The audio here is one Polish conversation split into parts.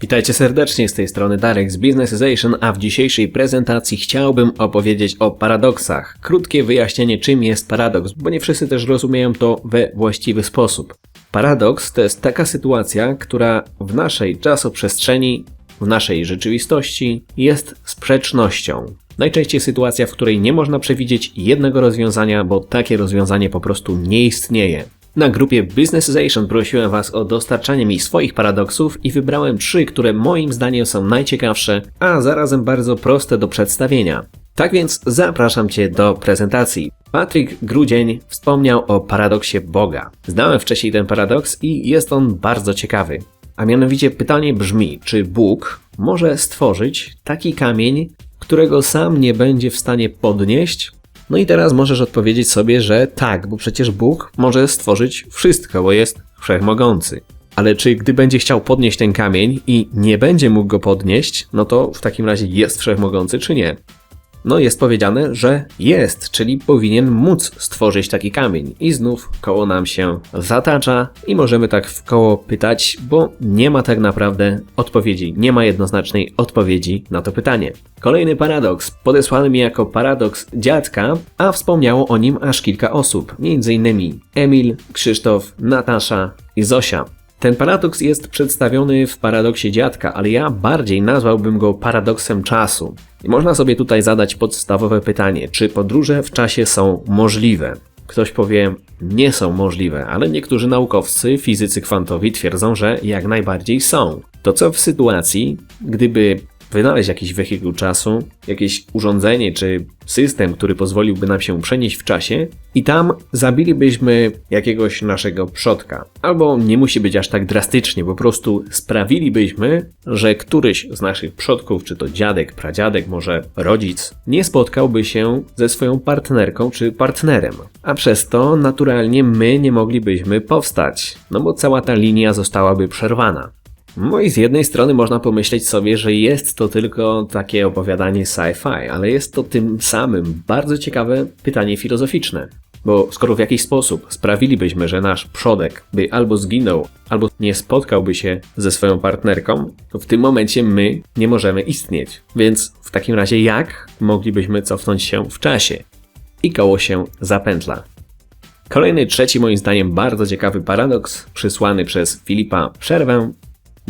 Witajcie serdecznie, z tej strony Darek z Businessization, a w dzisiejszej prezentacji chciałbym opowiedzieć o paradoksach. Krótkie wyjaśnienie czym jest paradoks, bo nie wszyscy też rozumieją to we właściwy sposób. Paradoks to jest taka sytuacja, która w naszej czasoprzestrzeni, w naszej rzeczywistości jest sprzecznością. Najczęściej sytuacja, w której nie można przewidzieć jednego rozwiązania, bo takie rozwiązanie po prostu nie istnieje. Na grupie Businessization prosiłem Was o dostarczanie mi swoich paradoksów i wybrałem trzy, które moim zdaniem są najciekawsze, a zarazem bardzo proste do przedstawienia. Tak więc zapraszam Cię do prezentacji. Patryk Grudzień wspomniał o paradoksie Boga. Znałem wcześniej ten paradoks i jest on bardzo ciekawy. A mianowicie pytanie brzmi, czy Bóg może stworzyć taki kamień, którego sam nie będzie w stanie podnieść, no i teraz możesz odpowiedzieć sobie, że tak, bo przecież Bóg może stworzyć wszystko, bo jest wszechmogący. Ale czy gdy będzie chciał podnieść ten kamień i nie będzie mógł go podnieść, no to w takim razie jest wszechmogący czy nie? No jest powiedziane, że jest, czyli powinien móc stworzyć taki kamień. I znów koło nam się zatacza i możemy tak w koło pytać, bo nie ma tak naprawdę odpowiedzi, nie ma jednoznacznej odpowiedzi na to pytanie. Kolejny paradoks, podesłany mi jako paradoks dziadka, a wspomniało o nim aż kilka osób, m.in. Emil, Krzysztof, Natasza i Zosia. Ten paradoks jest przedstawiony w paradoksie dziadka, ale ja bardziej nazwałbym go paradoksem czasu. I można sobie tutaj zadać podstawowe pytanie, czy podróże w czasie są możliwe? Ktoś powie, nie są możliwe, ale niektórzy naukowcy, fizycy kwantowi twierdzą, że jak najbardziej są. To co w sytuacji, gdyby wynaleźć jakiś wehikuł czasu, jakieś urządzenie czy system, który pozwoliłby nam się przenieść w czasie i tam zabilibyśmy jakiegoś naszego przodka. Albo nie musi być aż tak drastycznie, po prostu sprawilibyśmy, że któryś z naszych przodków, czy to dziadek, pradziadek, może rodzic, nie spotkałby się ze swoją partnerką czy partnerem. A przez to naturalnie my nie moglibyśmy powstać, no bo cała ta linia zostałaby przerwana. No i z jednej strony można pomyśleć sobie, że jest to tylko takie opowiadanie sci-fi, ale jest to tym samym bardzo ciekawe pytanie filozoficzne. Bo skoro w jakiś sposób sprawilibyśmy, że nasz przodek by albo zginął, albo nie spotkałby się ze swoją partnerką, to w tym momencie my nie możemy istnieć. Więc w takim razie jak moglibyśmy cofnąć się w czasie? I koło się zapętla. Kolejny, trzeci moim zdaniem bardzo ciekawy paradoks, przysłany przez Filipa Przerwę,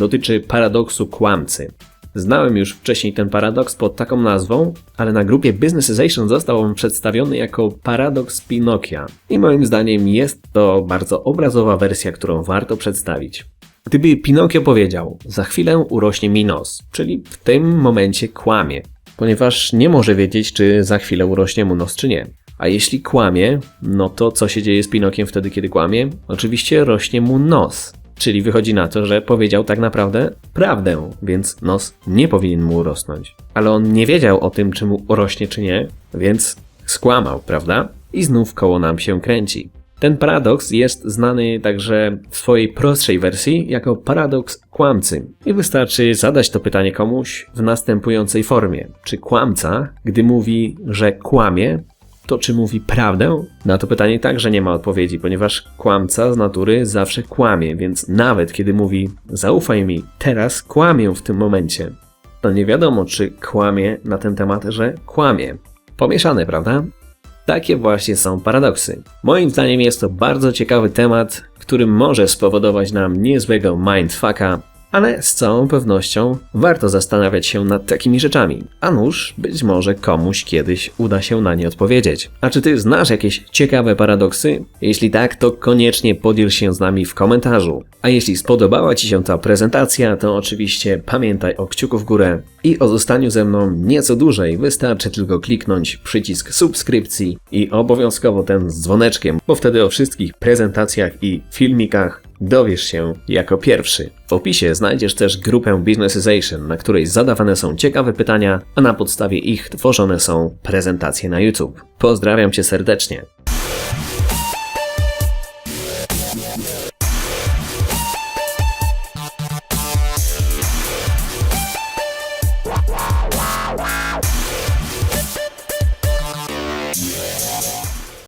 dotyczy paradoksu kłamcy. Znałem już wcześniej ten paradoks pod taką nazwą, ale na grupie Businessization został on przedstawiony jako paradoks Pinokia. I moim zdaniem jest to bardzo obrazowa wersja, którą warto przedstawić. Gdyby Pinokio powiedział, za chwilę urośnie mi nos, czyli w tym momencie kłamie, ponieważ nie może wiedzieć, czy za chwilę urośnie mu nos, czy nie. A jeśli kłamie, no to co się dzieje z Pinokiem wtedy, kiedy kłamie? Oczywiście rośnie mu nos. Czyli wychodzi na to, że powiedział tak naprawdę prawdę, więc nos nie powinien mu urosnąć. Ale on nie wiedział o tym, czy mu urośnie, czy nie, więc skłamał, prawda? I znów koło nam się kręci. Ten paradoks jest znany także w swojej prostszej wersji jako paradoks kłamcy. I wystarczy zadać to pytanie komuś w następującej formie. Czy kłamca, gdy mówi, że kłamie, to czy mówi prawdę? Na to pytanie także nie ma odpowiedzi, ponieważ kłamca z natury zawsze kłamie, więc nawet kiedy mówi zaufaj mi, teraz kłamię w tym momencie, to nie wiadomo, czy kłamie na ten temat, że kłamie. Pomieszane, prawda? Takie właśnie są paradoksy. Moim zdaniem jest to bardzo ciekawy temat, który może spowodować nam niezłego mindfucka, ale z całą pewnością warto zastanawiać się nad takimi rzeczami. A nuż, być może komuś kiedyś uda się na nie odpowiedzieć. A czy ty znasz jakieś ciekawe paradoksy? Jeśli tak, to koniecznie podziel się z nami w komentarzu. A jeśli spodobała Ci się ta prezentacja, to oczywiście pamiętaj o kciuku w górę i o zostaniu ze mną nieco dłużej. Wystarczy tylko kliknąć przycisk subskrypcji i obowiązkowo ten z dzwoneczkiem, bo wtedy o wszystkich prezentacjach i filmikach dowiesz się jako pierwszy. W opisie znajdziesz też grupę Businessization, na której zadawane są ciekawe pytania, a na podstawie ich tworzone są prezentacje na YouTube. Pozdrawiam Cię serdecznie.